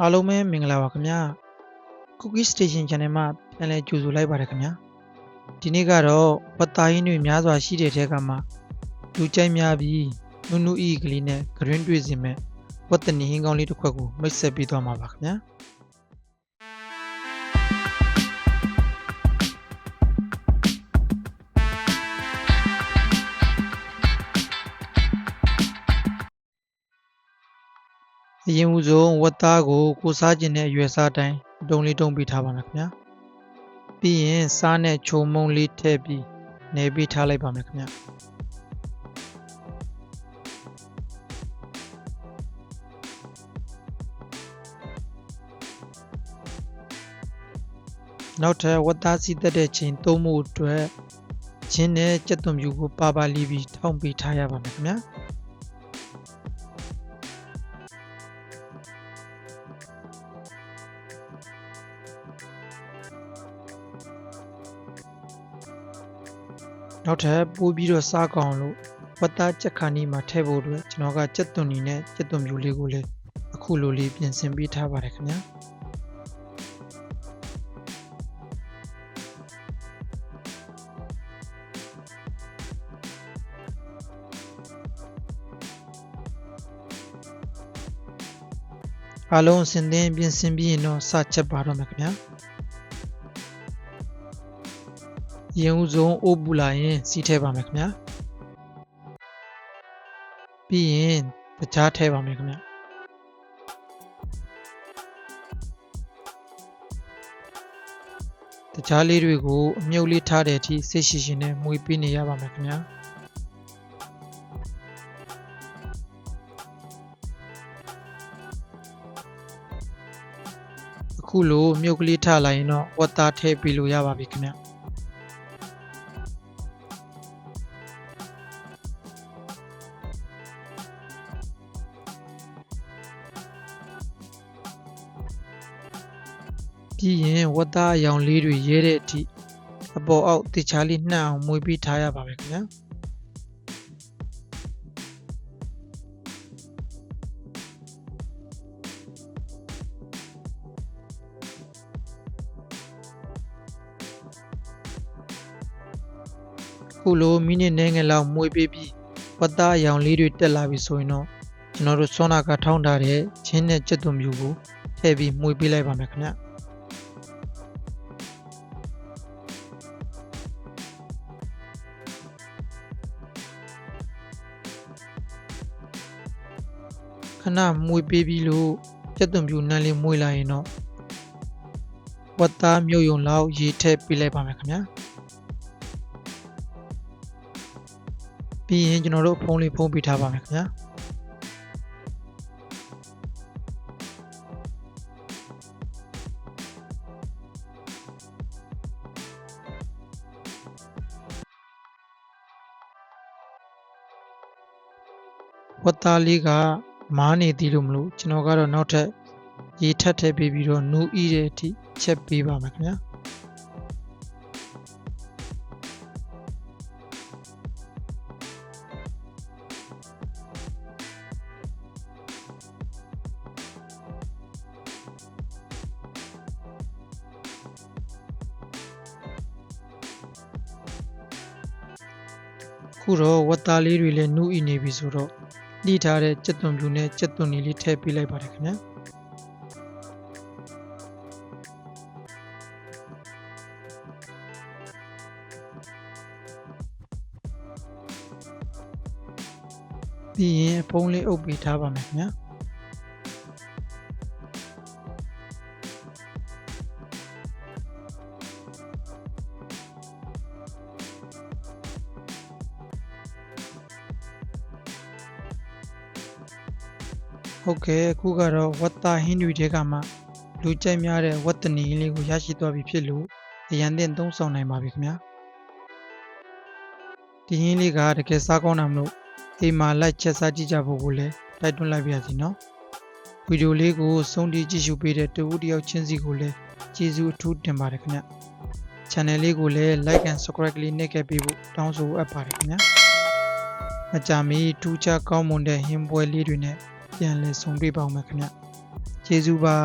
အားလုံးပဲမင်္ဂလာပါခင်ဗျာ Cookie Station Channel မှာပြန်လည်ကြိုဆိုလိုက်ပါတယ်ခင်ဗျာဒီနေ့ကတော့ဝတ်သားရင်းတွေများစွာရှိတဲ့ထဲကမှလူကြိုက်များပြီးနုနုဤကလေးနဲ့ဂရင်းတွေ့စင်မဲ့ဝတ်တနီဟင်းကောင်းလေးတစ်ခွက်ကိုမိတ်ဆက်ပေးသွားမှာပါခင်ဗျာ အရင်ဦးဆုံးဝတ်သားကိုကိုစားခြင်းတဲ့အရွယ်စားတိုင်းတုံးလေးတုံးပေးထားပါမယ်ခင်ဗျာပြီးရင်စားနဲ့ချုံမုံလေးထည့်ပြီးနေပေးထားလိုက်ပါမယ်ခင်ဗျာနောက်ထပ်ဝတ်သားစီတက်တဲ့ချိန်သုံးမှုအတွက်ချင်းနဲ့ကြက်သွန်ပြူကိုပါပါလီပြီးထောင်းပေးထားရပါမယ်ခင်ဗျာ နောက်ထပ်ပိုးပြီးတော့စားကောင်းလို့ဝတ်သားကြက်ခါနီမှာထည့်ဖို့အတွက်ကျွန်တော်ကကြက်သွန်နီနဲ့ကြက်သွန်ပြူလေးကိုလည်းအခုလိုလေးပြင်ဆင်ပေးထားပါတယ်ခင်ဗျာအားလုံးအစင်သင်းပြင်ဆင်ပြီးရင်တော့စချက်ပါတော့မယ်ခင်ဗျာ ရင်ဦးဆုံးအိုးပူလာရင်စီးထည့်ပါမယ်ခင်ဗျာပြီးရင်တခြားထည့်ပါမယ်ခင်ဗျာတခြားလေးတွေကိုအမြုပ်လေးထားတဲ့အထိစိတ်ရှိရှိနဲ့မှုပေးနေရပါမယ်ခင်ဗျာအခုလိုမြုပ်ကလေးထလိုက်ရင်တော့ဝတ်သားထည့်ပြီးလို့ရပါပြီခင်ဗျ ပြီးရင်ဝတ်သားအရောင်လေးတွေရဲတဲ့အထိအပေါ်အောက်တခြားလေးနှံ့အောင်မွေးပြီးထားရပါမယ်ခင်ဗျာခုလိုမိနစ်နည်းငယ်လောက်မွေးပေးပြီးဝတ်သားအရောင်လေးတွေတက်လာပြီဆိုရင်တော့ကျွန်တော်တို့ဆွမ်းနာကထောင်းထားတဲ့ချင်းနဲ့ကြက်သွန်မျိုးကိုထည့်ပြီးမွေးပေးလိုက်ပါမယ်ခင်ဗျ ဏမွေးပေးပြီးလို့ကြက်သွန်ပြူနန်းလေးမွေးလာရင်တော့ဝတ်သားမြုပ်ယုံလောက်ရေထည့်ပေးလိုက်ပါမယ်ခင်ဗျာပြီးရင်ကျွန်တော်တို့ဖုန်းလေးဖုန်းပေးထားပါမယ်ခင်ဗျာဝတ်သားလေးက မားနေသည်လို့မလို့ကျွန်တော်ကတော့နောက်ထပ်ရေထပ်ထည့်ပေးပြီးတော့နူးဤတဲ့အထိချက်ပေးပါမယ်ခင်ဗျာခုတော့ဝတ်သားလေးတွေလည်းနူးဤနေပြီဆိုတော့ နှိထားတဲ့ကြက်သွန်ပြူနဲ့ကြက်သွန်နီလေးထည့်ပေးလိုက်ပါတယ်ခင်ဗျာပြီးရင်ဖုံးလေးအုပ်ပေးထားပါမယ်ခင်ဗျာ ဟုတ်ကဲ့အခုကတော့ဝတ်သားဟင်းတွေထဲကမှလူကြိုက်များတဲ့ဝတ်တနီလေးကိုရရှိသွားပြီဖြစ်လို့အရန်တင်သုံးဆောင်နိုင်ပါပြီခင်ဗျာဒီဟင်းလေးကတကယ်စားကောင်းတာမလို့အိမ်မှာလိုက်ချက်စားကြည့်ကြဖို့ကိုလည်းတိုက်တွန်းလိုက်ပါရစီနော်ဗီဒီယိုလေးကိုစုံတီးကြည့်ရှုပေးတဲ့တဦးတစ်ယောက်ချင်းစီကိုလည်းကျေးဇူးအထူးတင်ပါတယ်ခင်ဗျ channel လေးကိုလည်း like and subscribe လေးနှိပ်ခဲ့ပေးဖို့တောင်းဆိုအပ်ပါတယ်ခင်ဗျမကြမီထူးခြားကောင်းမွန်တဲ့ဟင်းပွဲလေးတွေနဲ့ ပြန်လည်ဆုံတွေ့ပါဦးမယ်ခင်ဗျကျေးဇူးပါ